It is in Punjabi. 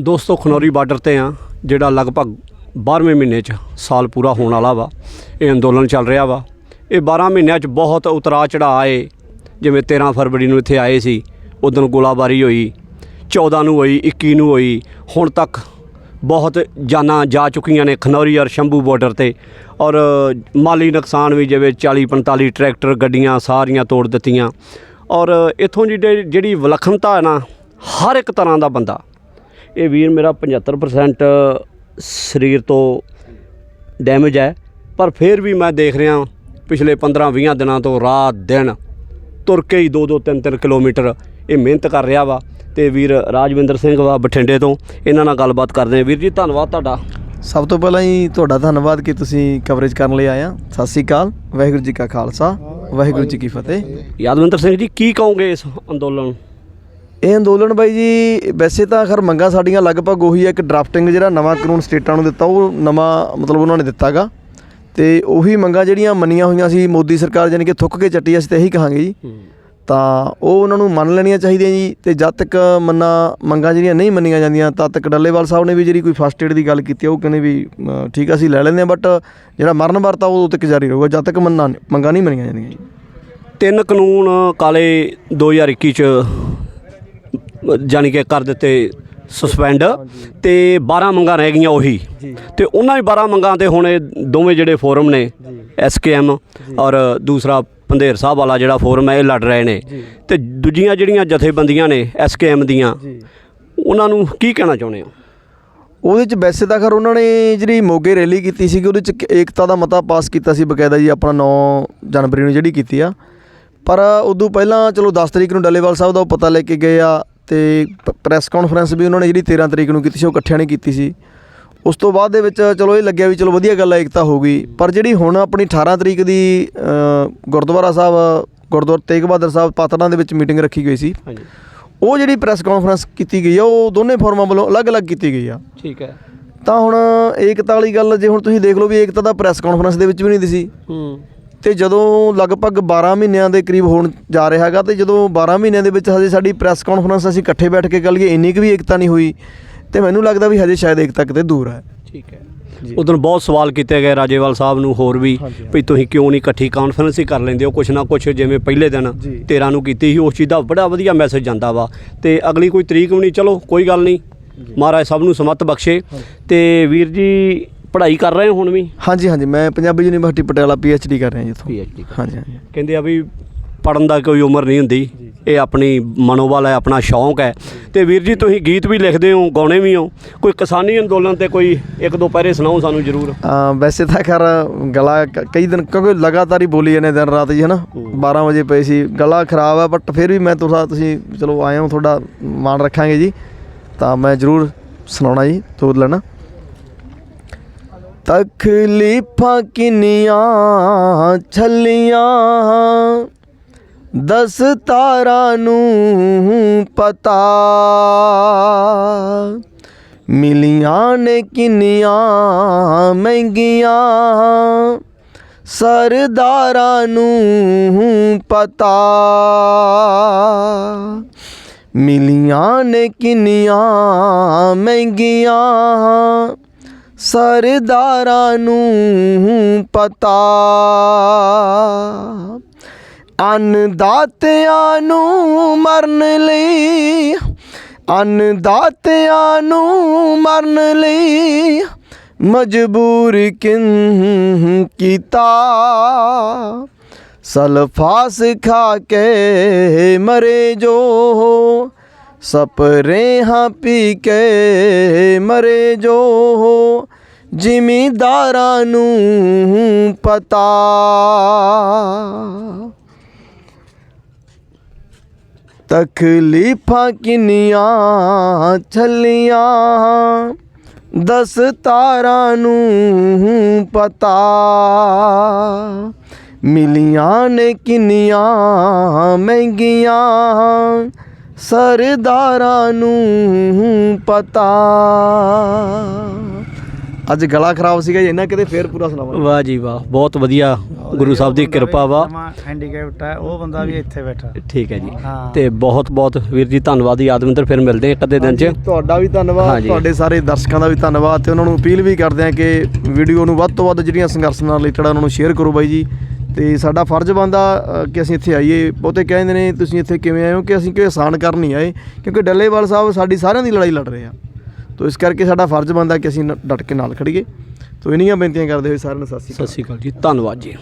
ਦੋਸਤੋ, ਖਨੌਰੀ ਬਾਰਡਰ ਤੇ ਆ, ਜਿਹੜਾ ਲਗਭਗ 12ਵੇਂ ਮਹੀਨੇ 'ਚ ਸਾਲ ਪੂਰਾ ਹੋਣ ਵਾਲਾ ਵਾ। ਇਹ ਅੰਦੋਲਨ ਚੱਲ ਰਿਹਾ ਵਾ। ਇਹ 12 ਮਹੀਨਿਆਂ 'ਚ ਬਹੁਤ ਉਤਰਾ ਚੜ੍ਹਾਅ ਆਏ। ਜਿਵੇਂ 13 ਫਰਵਰੀ ਨੂੰ ਇੱਥੇ ਆਏ ਸੀ, ਉਦੋਂ ਗੋਲਾਬਾਰੀ ਹੋਈ 14 ਨੂੰ ਹੋਈ 21 ਨੂੰ ਹੋਈ। ਹੁਣ ਤੱਕ ਬਹੁਤ ਜਾਨਾਂ ਜਾ ਚੁੱਕੀਆਂ ਨੇ ਖਨੌਰੀ ਔਰ ਸ਼ੰਭੂ ਬਾਰਡਰ ਤੇ। ਔਰ ਮਾਲੀ ਨੁਕਸਾਨ ਵੀ ਜਿਵੇਂ 40 45 ਟਰੈਕਟਰ, ਗੱਡੀਆਂ ਸਾਰੀਆਂ ਤੋੜ ਦਿੱਤੀਆਂ। ਔਰ ਇਥੋਂ ਜਿਹੜੀ ਜਿਹੜੀ ਵਿਲੱਖਣਤਾ ਹੈ ਨਾ, ਹਰ ਇੱਕ ਤਰ੍ਹਾਂ ਦਾ ਬੰਦਾ ਇਹ ਵੀਰ ਮੇਰਾ 75% ਸਰੀਰ ਤੋਂ ਡੈਮੇਜ ਹੈ। ਪਰ ਫਿਰ ਵੀ ਮੈਂ ਦੇਖ ਰਿਹਾ ਪਿਛਲੇ 15-20 ਦਿਨਾਂ ਤੋਂ ਰਾਤ ਦਿਨ ਤੁਰ ਕੇ ਹੀ 2-2 3-3 ਕਿਲੋਮੀਟਰ ਇਹ ਮਿਹਨਤ ਕਰ ਰਿਹਾ ਵਾ ਤੇ ਵੀਰ ਰਾਜਵਿੰਦਰ ਸਿੰਘ ਵਾ ਬਠਿੰਡੇ ਤੋਂ ਇਹਨਾਂ ਨਾਲ ਗੱਲਬਾਤ ਕਰਦੇ ਹਾਂ। ਵੀਰ ਜੀ ਧੰਨਵਾਦ ਤੁਹਾਡਾ। ਸਭ ਤੋਂ ਪਹਿਲਾਂ ਹੀ ਤੁਹਾਡਾ ਧੰਨਵਾਦ ਕਿ ਤੁਸੀਂ ਕਵਰੇਜ ਕਰਨ ਲਈ ਆਏ ਆ ਸਤਿ ਸ੍ਰੀ ਅਕਾਲ ਵਾਹਿਗੁਰੂ ਜੀ ਕਾ ਖਾਲਸਾ ਵਾਹਿਗੁਰੂ ਜੀ ਕੀ ਫਤਿਹ। ਯਾਦਵਿੰਦਰ ਸਿੰਘ ਜੀ ਕੀ ਕਹੋਗੇ ਇਸ ਅੰਦੋਲਨ? ਇਹ ਅੰਦੋਲਨ ਬਾਈ ਜੀ ਵੈਸੇ ਤਾਂ ਖਰ ਮੰਗਾਂ ਸਾਡੀਆਂ ਲਗਭਗ ਉਹੀ ਹੈ ਕਿ ਡਰਾਫਟਿੰਗ ਜਿਹੜਾ ਨਵਾਂ ਕਾਨੂੰਨ ਸਟੇਟਾਂ ਨੂੰ ਦਿੱਤਾ ਉਹ ਨਵਾਂ ਮਤਲਬ ਉਹਨਾਂ ਨੇ ਦਿੱਤਾਗਾ। ਤੇ ਉਹੀ ਮੰਗਾਂ ਜਿਹੜੀਆਂ ਮੰਨੀਆਂ ਹੋਈਆਂ ਸੀ ਮੋਦੀ ਸਰਕਾਰ ਯਾਨੀ ਕਿ ਥੁੱਕ ਕੇ ਚੱਟੀ ਅਸੀਂ ਤਾਂ ਇਹੀ ਕਹਾਂਗੇ ਜੀ। ਤਾਂ ਉਹ ਉਹਨਾਂ ਨੂੰ ਮੰਨ ਲੈਣੀਆਂ ਚਾਹੀਦੀਆਂ ਜੀ ਤੇ ਜਦ ਤੱਕ ਮੰਨਾ ਮੰਗਾਂ ਜਿਹੜੀਆਂ ਨਹੀਂ ਮੰਨੀਆਂ ਜਾਂਦੀਆਂ ਤਦ ਤੱਕ ਡੱਲੇਵਾਲ ਸਾਹਿਬ ਨੇ ਵੀ ਜਿਹੜੀ ਕੋਈ ਫਸਟ ਏਡ ਦੀ ਗੱਲ ਕੀਤੀ ਉਹ ਕਹਿੰਦੇ ਵੀ ਠੀਕ ਆ ਅਸੀਂ ਲੈ ਲੈਂਦੇ ਆ ਬਟ ਜਿਹੜਾ ਮਰਨ ਵਰਤਾ ਉਹ ਤੱਕ ਜਾਰੀ ਰਹੂਗਾ ਜਦ ਤੱਕ ਮੰਨਾਂ ਮੰਗਾਂ ਨਹੀਂ ਮੰਨੀਆਂ ਜਾਂਦੀਆਂ ਜੀ। ਤਿੰਨ ਕਾਨੂੰਨ ਕਾਲੇ 2021 ਚ ਜਾਨੀ ਕਿ ਕਰ ਦਿੱਤੇ ਸਸਪੈਂਡ ਤੇ 12 ਮੰਗਾਂ ਰਹਿ ਗਈਆਂ ਉਹੀ। ਤੇ ਉਹਨਾਂ ਹੀ 12 ਮੰਗਾਂ ਤੇ ਹੁਣ ਇਹ ਦੋਵੇਂ ਜਿਹੜੇ ਫੋਰਮ ਨੇ ਐਸਕੇਐਮ ਔਰ ਦੂਸਰਾ ਪੰਧੇਰ ਸਾਹਿਬ ਵਾਲਾ ਜਿਹੜਾ ਫੋਰਮ ਹੈ ਇਹ ਲੜ ਰਹੇ ਨੇ। ਤੇ ਦੂਜੀਆਂ ਜਿਹੜੀਆਂ ਜਥੇਬੰਦੀਆਂ ਨੇ ਐਸਕੇਐਮ ਦੀਆਂ ਉਹਨਾਂ ਨੂੰ ਕੀ ਕਹਿਣਾ ਚਾਹੁੰਦੇ ਹੋ? ਉਹਦੇ ਚ ਵੈਸੇ ਤਾਂ ਖਰ ਉਹਨਾਂ ਨੇ ਜਿਹੜੀ ਮੋਗੇ ਰੈਲੀ ਕੀਤੀ ਸੀ ਉਹਦੇ ਚ ਏਕਤਾ ਦਾ ਮਤਾ ਪਾਸ ਕੀਤਾ ਸੀ ਬਕਾਇਦਾ ਜੀ ਆਪਣਾ 9 ਜਨਵਰੀ ਨੂੰ ਜਿਹੜੀ ਕੀਤੀ ਆ। ਪਰ ਉਦੋਂ ਪਹਿਲਾਂ ਚਲੋ 10 ਤਰੀਕ ਨੂੰ ਡੱਲੇਵਾਲ ਸਾਹਿਬ ਦਾ ਉਹ ਪਤਾ ਲੈ ਕੇ ਗਏ ਆ ਤੇ ਪ੍ਰੈਸ ਕਾਨਫਰੰਸ ਵੀ ਉਹਨਾਂ ਨੇ ਜਿਹੜੀ 13 ਤਰੀਕ ਨੂੰ ਕੀਤੀ ਸੀ ਉਹ ਇਕੱਠਿਆਂ ਨੇ ਕੀਤੀ ਸੀ। ਉਸ ਤੋਂ ਬਾਅਦ ਦੇ ਵਿੱਚ ਚਲੋ ਇਹ ਲੱਗਿਆ ਵੀ ਚਲੋ ਵਧੀਆ ਗੱਲ ਹੈ ਏਕਤਾ ਹੋ ਗਈ। ਪਰ ਜਿਹੜੀ ਹੁਣ ਆਪਣੀ 18 ਤਰੀਕ ਦੀ ਗੁਰਦੁਆਰਾ ਸਾਹਿਬ ਗੁਰਦੁਆਰਾ ਤੇਗ ਬਹਾਦਰ ਸਾਹਿਬ ਪਾਤੜਾਂ ਦੇ ਵਿੱਚ ਮੀਟਿੰਗ ਰੱਖੀ ਗਈ ਸੀ। ਹਾਂਜੀ। ਉਹ ਜਿਹੜੀ ਪ੍ਰੈਸ ਕਾਨਫਰੰਸ ਕੀਤੀ ਗਈ ਆ ਉਹ ਦੋਨੇ ਫੋਰਮਾਂ ਵੱਲੋਂ ਅਲੱਗ-ਅਲੱਗ ਕੀਤੀ ਗਈ ਆ। ਠੀਕ ਹੈ। ਤਾਂ ਹੁਣ ਏਕਤਾ ਵਾਲੀ ਗੱਲ ਜੇ ਹੁਣ ਤੁਸੀਂ ਦੇਖ ਲਓ ਵੀ ਏਕਤਾ ਦਾ ਪ੍ਰੈਸ ਕਾਨਫਰੰਸ ਦੇ ਵਿੱਚ ਵੀ ਨਹੀਂ ਦਿਸੀ। ਹੂੰ। ਤੇ ਜਦੋਂ ਲਗਭਗ 12 ਮਹੀਨਿਆਂ ਦੇ ਕਰੀਬ ਹੋਣ ਜਾ ਰਿਹਾ ਹੈਗਾ ਤੇ ਜਦੋਂ 12 ਮਹੀਨਿਆਂ ਦੇ ਵਿੱਚ ਹਜੇ ਸਾਡੀ ਪ੍ਰੈਸ ਕਾਨਫਰੰਸ ਅਸੀਂ ਇਕੱਠੇ ਬੈਠ ਕੇ ਗਏ ਇੰਨੀ ਕੁ ਵੀ ਏਕਤਾ ਨਹੀਂ ਹੋਈ ਤੇ ਮੈਨੂੰ ਲੱਗਦਾ ਵੀ ਹਜੇ ਸ਼ਾਇਦ ਏਕਤਾ ਕਿਤੇ ਦੂਰ ਹੈ। ਠੀਕ ਹੈ। ਉਦੋਂ ਬਹੁਤ ਸਵਾਲ ਕੀਤੇ ਗਏ ਰਾਜੇਵਾਲ ਸਾਹਿਬ ਨੂੰ ਹੋਰ ਵੀ ਵੀ ਤੁਸੀਂ ਕਿਉਂ ਨਹੀਂ ਇਕੱਠੀ ਕਾਨਫਰੰਸ ਹੀ ਕਰ ਲੈਂਦੇ ਹੋ? ਕੁਛ ਨਾ ਕੁਛ ਜਿਵੇਂ ਪਹਿਲੇ ਦਿਨ ਜੀ। 13 ਨੂੰ ਕੀਤੀ ਸੀ ਉਸ ਚੀਜ਼ ਦਾ ਬੜਾ ਵਧੀਆ ਮੈਸੇਜ ਜਾਂਦਾ ਵਾ। ਤੇ ਅਗਲੀ ਕੋਈ ਤਰੀਕ ਵੀ ਨਹੀਂ ਚਲੋ ਕੋਈ ਗੱਲ ਨਹੀਂ। ਮਹਾਰਾਜ ਸਭ ਨੂੰ ਸਮਤ ਬਖਸ਼ੇ। ਤੇ ਵੀਰ ਜੀ ਪੜ੍ਹਾਈ ਕਰ ਰਹੇ ਹੋ ਹੁਣ ਵੀ? ਹਾਂਜੀ ਹਾਂਜੀ ਮੈਂ ਪੰਜਾਬੀ ਯੂਨੀਵਰਸਿਟੀ ਪਟਿਆਲਾ ਡੀ ਕਰ ਰਿਹਾ ਜੀ ਇੱਥੋਂ। ਪੀਐਚਡੀ ਹਾਂਜੀ ਹਾਂਜੀ। ਕਹਿੰਦੇ ਆ ਵੀ ਪੜਨ ਦਾ ਕੋਈ ਉਮਰ ਨਹੀਂ ਹੁੰਦੀ। ਇਹ ਆਪਣੀ ਮਨੋਬਲ ਹੈ ਆਪਣਾ ਸ਼ੌਂਕ ਹੈ। ਤੇ ਵੀਰ ਜੀ ਤੁਸੀਂ ਗੀਤ ਵੀ ਲਿਖਦੇ ਹੋ ਗਾਉਣੇ ਵੀ ਹੋ। ਕੋਈ ਕਿਸਾਨੀ ਅੰਦੋਲਨ ਤੇ ਕੋਈ ਇੱਕ ਦੋ ਪੈਰੇ ਸੁਣਾਓ ਸਾਨੂੰ ਜ਼ਰੂਰ। ਵੈਸੇ ਤਾਂ ਖੈਰ ਗਲਾ ਕਈ ਦਿਨ ਕਿਉਂਕਿ ਲਗਾਤਾਰ ਹੀ ਬੋਲੀ ਜਾਂਦੇ ਦਿਨ ਰਾਤ ਜੀ ਹਨਾ? 12 ਵਜੇ ਪਏ ਸੀ ਗਲਾ ਖਰਾਬ ਹੈ ਬਟ ਫਿਰ ਵੀ ਮੈਂ ਤੁਹਾ ਤੁਸੀਂ ਚਲੋ ਆਏ ਹੋ ਤੁਹਾਡਾ ਮਾਣ ਰੱਖਾਂਗੇ ਜੀ। ਤਾਂ ਮੈਂ ਜ਼ਰੂਰ ਸੁਣਾਉਣਾ ਜੀ ਤੋਰ ਲੈਣਾ। ਤਕਲੀਫਾਂ ਕਿੰਨੀਆਂ ਛੱਲੀਆਂ। ਦਸ ਤਾਰਾਂ ਨੂੰ ਪਤਾ। ਮਿਲੀਆਂ ਨੇ ਕਿੰਨੀਆਂ ਮਹਿੰਗੀਆਂ। ਸਰਦਾਰਾਂ ਨੂੰ ਪਤਾ। ਮਿਲੀਆਂ ਨੇ ਕਿੰਨੀਆਂ ਮਹਿੰਗੀਆਂ। ਸਰਦਾਰਾਂ ਨੂੰ ਪਤਾ। ਅੰਨਦਾਤਿਆਂ ਨੂੰ ਮਰਨ ਲਈ ਅੰਨ ਦਾਤਿਆਂ ਨੂੰ ਮਰਨ ਲਈ ਮਜਬੂਰ ਕਿਨ ਕੀਤਾ। ਸਲਫਾਸ ਖਾ ਕੇ ਮਰੇ ਜੋ ਸਪਰੇ ਹਾਂ ਪੀ ਕੇ ਮਰੇ ਜੋ। ਜ਼ਿਮੀਦਾਰਾਂ ਨੂੰ ਪਤਾ। ਤਕਲੀਫਾਂ ਕਿੰਨੀਆਂ ਛੱਲੀਆਂ, ਦਸ ਤਾਰਾਂ ਨੂੰ ਪਤਾ। ਮਿਲੀਆਂ ਨੇ ਕਿੰਨੀਆਂ ਮਹਿੰਗੀਆਂ ਸਰਦਾਰਾਂ ਨੂੰ ਪਤਾ। ਅੱਜ ਗਲਾ ਖਰਾਬ ਸੀਗਾ ਜੀ ਇਹਨਾਂ ਕਿਤੇ ਫੇਰ ਪੂਰਾ ਸੁਣਾਵਾਂਗੇ। ਵਾਹ ਜੀ ਵਾਹ ਬਹੁਤ ਵਧੀਆ ਗੁਰੂ ਸਾਹਿਬ ਦੀ ਕਿਰਪਾ ਵਾ। ਹੈਂਡੀਕੈਪਟ ਹੈ ਉਹ ਬੰਦਾ ਵੀ ਇੱਥੇ ਬੈਠਾ। ਠੀਕ ਹੈ ਜੀ। ਹਾਂ। ਤੇ ਬਹੁਤ ਬਹੁਤ ਵੀਰ ਜੀ ਧੰਨਵਾਦ ਯਾਦਵਿੰਦਰ ਫਿਰ ਮਿਲਦੇ ਹਾਂ ਇੱਕ ਅੱਧੇ ਦਿਨ 'ਚ। ਤੁਹਾਡਾ ਵੀ ਧੰਨਵਾਦ ਹਾਂਜੀ। ਤੁਹਾਡੇ ਸਾਰੇ ਦਰਸ਼ਕਾਂ ਦਾ ਵੀ ਧੰਨਵਾਦ। ਤੇ ਉਹਨਾਂ ਨੂੰ ਅਪੀਲ ਵੀ ਕਰਦੇ ਆ ਕਿ ਵੀਡੀਓ ਨੂੰ ਵੱਧ ਤੋਂ ਵੱਧ ਜਿਹੜੀਆਂ ਸੰਘਰਸ਼ ਨਾਲ ਰਿਲੇਟਡ ਉਹਨਾਂ ਨੂੰ ਸ਼ੇਅਰ ਕਰੋ ਬਾਈ ਜੀ। ਤੇ ਸਾਡਾ ਫਰਜ਼ ਬਣਦਾ ਕਿ ਅਸੀਂ ਇੱਥੇ ਆਈਏ। ਬਹੁਤੇ ਕਹਿੰਦੇ ਨੇ, ਤੁਸੀਂ ਇੱਥੇ ਕਿਵੇਂ ਆਏ ਹੋ? ਕਿ ਅਸੀਂ ਕੋਈ ਆਸਾਨ ਕਰਨ ਨਹੀਂ ਆਏ, ਕਿਉਂਕਿ ਡੱਲੇਵਾਲ ਸਾਹਿਬ ਸਾਡੀ ਸਾਰਿਆਂ ਦੀ ਲੜਾਈ ਲੜ ਰਹੇ ਆ। ਤੋ ਇਸ ਕਰਕੇ ਸਾਡਾ ਫਰਜ਼ ਬਣਦਾ ਕਿ ਅਸੀਂ ਨ- ਡਟ ਕੇ ਨਾਲ ਖੜੀਏ। ਤੋ ਇਨੀਆਂ ਬੇਨਤੀਆਂ ਕਰਦੇ ਹੋਏ ਸਾਰਿਆਂ ਨੂੰ ਸਤਿ ਸ਼੍ਰੀ ਅਕਾਲ। ਸਤਿ ਸ਼੍ਰੀ ਅਕਾਲ ਜੀ। ਧੰਨਵਾਦ ਜੀ।